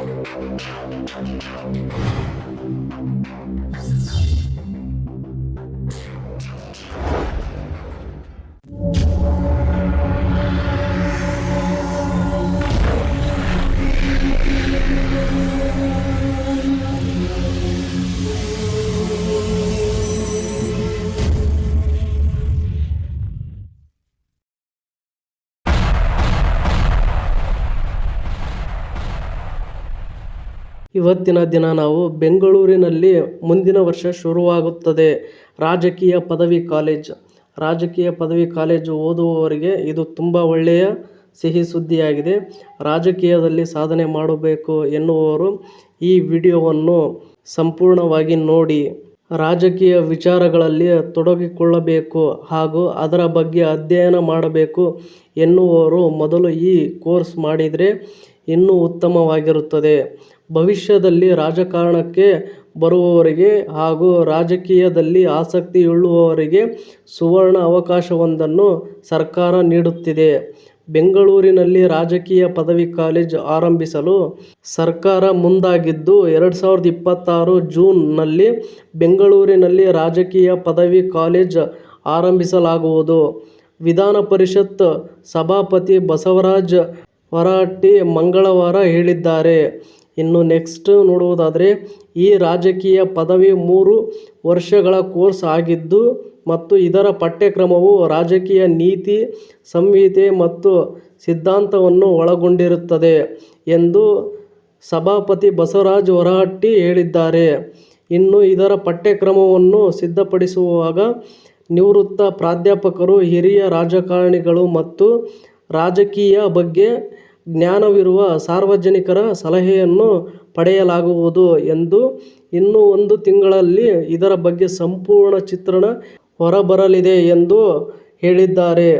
Thank you. ಇವತ್ತಿನ ದಿನ ನಾವು ಬೆಂಗಳೂರಿನಲ್ಲಿ ಮುಂದಿನ ವರ್ಷ ಶುರುವಾಗುತ್ತದೆ. ರಾಜಕೀಯ ಪದವಿ ಕಾಲೇಜ್. ರಾಜಕೀಯ ಪದವಿ ಕಾಲೇಜು ಓದುವವರಿಗೆ ಇದು ತುಂಬ ಒಳ್ಳೆಯ ಸಿಹಿ ಸುದ್ದಿಯಾಗಿದೆ. ರಾಜಕೀಯದಲ್ಲಿ ಸಾಧನೆ ಮಾಡಬೇಕು ಎನ್ನುವವರು ಈ ವಿಡಿಯೋವನ್ನು ಸಂಪೂರ್ಣವಾಗಿ ನೋಡಿ. ರಾಜಕೀಯ ವಿಚಾರಗಳಲ್ಲಿ ತೊಡಗಿಕೊಳ್ಳಬೇಕು ಹಾಗೂ ಅದರ ಬಗ್ಗೆ ಅಧ್ಯಯನ ಮಾಡಬೇಕು ಎನ್ನುವವರು ಮೊದಲು ಈ ಕೋರ್ಸ್ ಮಾಡಿದರೆ ಇನ್ನೂ ಉತ್ತಮವಾಗಿರುತ್ತದೆ. ಭವಿಷ್ಯದಲ್ಲಿ ರಾಜಕಾರಣಕ್ಕೆ ಬರುವವರಿಗೆ ಹಾಗೂ ರಾಜಕೀಯದಲ್ಲಿ ಆಸಕ್ತಿಯುಳ್ಳವರಿಗೆ ಸುವರ್ಣ ಅವಕಾಶವೊಂದನ್ನು ಸರ್ಕಾರ ನೀಡುತ್ತಿದೆ. ಬೆಂಗಳೂರಿನಲ್ಲಿ ರಾಜಕೀಯ ಪದವಿ ಕಾಲೇಜ್ ಆರಂಭಿಸಲು ಸರ್ಕಾರ ಮುಂದಾಗಿದ್ದು, ಎರಡು ಸಾವಿರದ ಇಪ್ಪತ್ತಾರು ಜೂನ್ನಲ್ಲಿ ಬೆಂಗಳೂರಿನಲ್ಲಿ ರಾಜಕೀಯ ಪದವಿ ಕಾಲೇಜ್ ಆರಂಭಿಸಲಾಗುವುದು. ವಿಧಾನ ಪರಿಷತ್ ಸಭಾಪತಿ ಬಸವರಾಜ್ ಹೊರಟ್ಟಿ ಮಂಗಳವಾರ ಹೇಳಿದ್ದಾರೆ. ಇನ್ನು ನೆಕ್ಸ್ಟ್ ನೋಡುವುದಾದರೆ, ಈ ರಾಜಕೀಯ ಪದವಿ ಮೂರು ವರ್ಷಗಳ ಕೋರ್ಸ್ ಆಗಿದ್ದು ಮತ್ತು ಇದರ ಪಠ್ಯಕ್ರಮವು ರಾಜಕೀಯ ನೀತಿ, ಸಂಹಿತೆ ಮತ್ತು ಸಿದ್ಧಾಂತವನ್ನು ಒಳಗೊಂಡಿರುತ್ತದೆ ಎಂದು ಸಭಾಪತಿ ಬಸವರಾಜ್ ಹೊರಹಟ್ಟಿ ಹೇಳಿದ್ದಾರೆ. ಇನ್ನು ಇದರ ಪಠ್ಯಕ್ರಮವನ್ನು ಸಿದ್ಧಪಡಿಸುವಾಗ ನಿವೃತ್ತ ಪ್ರಾಧ್ಯಾಪಕರು, ಹಿರಿಯ ರಾಜಕಾರಣಿಗಳು ಮತ್ತು ರಾಜಕೀಯ ಬಗ್ಗೆ ಜ್ಞಾನವಿರುವ ಸಾರ್ವಜನಿಕರ ಸಲಹೆಯನ್ನು ಪಡೆಯಲಾಗುವುದು ಎಂದು ಇನ್ನು ಒಂದು ತಿಂಗಳಲ್ಲಿ ಇದರ ಬಗ್ಗೆ ಸಂಪೂರ್ಣ ಚಿತ್ರಣ ಹೊರಬರಲಿದೆ ಎಂದು ಹೇಳಿದ್ದಾರೆ.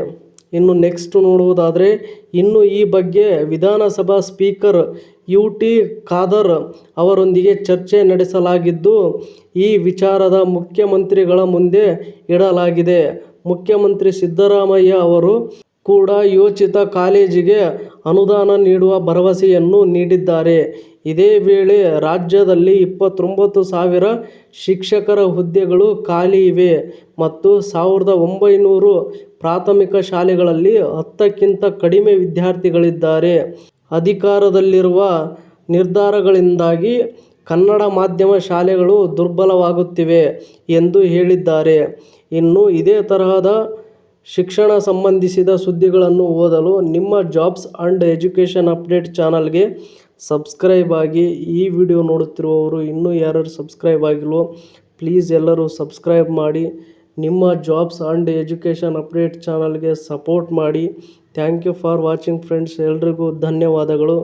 ಇನ್ನು ನೆಕ್ಸ್ಟ್ ನೋಡುವುದಾದರೆ, ಇನ್ನು ಈ ಬಗ್ಗೆ ವಿಧಾನಸಭಾ ಸ್ಪೀಕರ್ ಯು ಟಿ ಖಾದರ್ ಅವರೊಂದಿಗೆ ಚರ್ಚೆ ನಡೆಸಲಾಗಿದ್ದು, ಈ ವಿಚಾರದ ಮುಖ್ಯಮಂತ್ರಿಗಳ ಮುಂದೆ ಇಡಲಾಗಿದೆ. ಮುಖ್ಯಮಂತ್ರಿ ಸಿದ್ದರಾಮಯ್ಯ ಅವರು ಕೂಡ ಯೋಚಿತ ಕಾಲೇಜಿಗೆ ಅನುದಾನ ನೀಡುವ ಭರವಸೆಯನ್ನು ನೀಡಿದ್ದಾರೆ. ಇದೇ ವೇಳೆ ರಾಜ್ಯದಲ್ಲಿ ಇಪ್ಪತ್ತೊಂಬತ್ತು ಸಾವಿರ ಶಿಕ್ಷಕರ ಹುದ್ದೆಗಳು ಖಾಲಿ ಇವೆ ಮತ್ತು ಸಾವಿರದ ಒಂಬೈನೂರು ಪ್ರಾಥಮಿಕ ಶಾಲೆಗಳಲ್ಲಿ ಹತ್ತಕ್ಕಿಂತ ಕಡಿಮೆ ವಿದ್ಯಾರ್ಥಿಗಳಿದ್ದಾರೆ. ಅಧಿಕಾರದಲ್ಲಿರುವ ನಿರ್ಧಾರಗಳಿಂದಾಗಿ ಕನ್ನಡ ಮಾಧ್ಯಮ ಶಾಲೆಗಳು ದುರ್ಬಲವಾಗುತ್ತಿವೆ ಎಂದು ಹೇಳಿದ್ದಾರೆ. ಇನ್ನು ಇದೇ ತರಹದ ಶಿಕ್ಷಣ ಸಂಬಂಧಿಸಿದ ಸುದ್ದಿಗಳನ್ನು ಓದಲು ನಿಮ್ಮ ಜಾಬ್ಸ್ ಆ್ಯಂಡ್ ಎಜುಕೇಷನ್ ಅಪ್ಡೇಟ್ ಚಾನಲ್ಗೆ ಸಬ್ಸ್ಕ್ರೈಬ್ ಆಗಿ ಈ ವಿಡಿಯೋ ನೋಡುತ್ತಿರುವವರು ಇನ್ನೂ ಯಾರ್ಯಾರು ಸಬ್ಸ್ಕ್ರೈಬ್ ಆಗಿಲ್ವೋ, ಪ್ಲೀಸ್ ಎಲ್ಲರೂ ಸಬ್ಸ್ಕ್ರೈಬ್ ಮಾಡಿ, ನಿಮ್ಮ ಜಾಬ್ಸ್ ಆ್ಯಂಡ್ ಎಜುಕೇಷನ್ ಅಪ್ಡೇಟ್ ಚಾನಲ್ಗೆ ಸಪೋರ್ಟ್ ಮಾಡಿ. Thank you for watching friends, ಎಲ್ರಿಗೂ ಧನ್ಯವಾದಗಳು.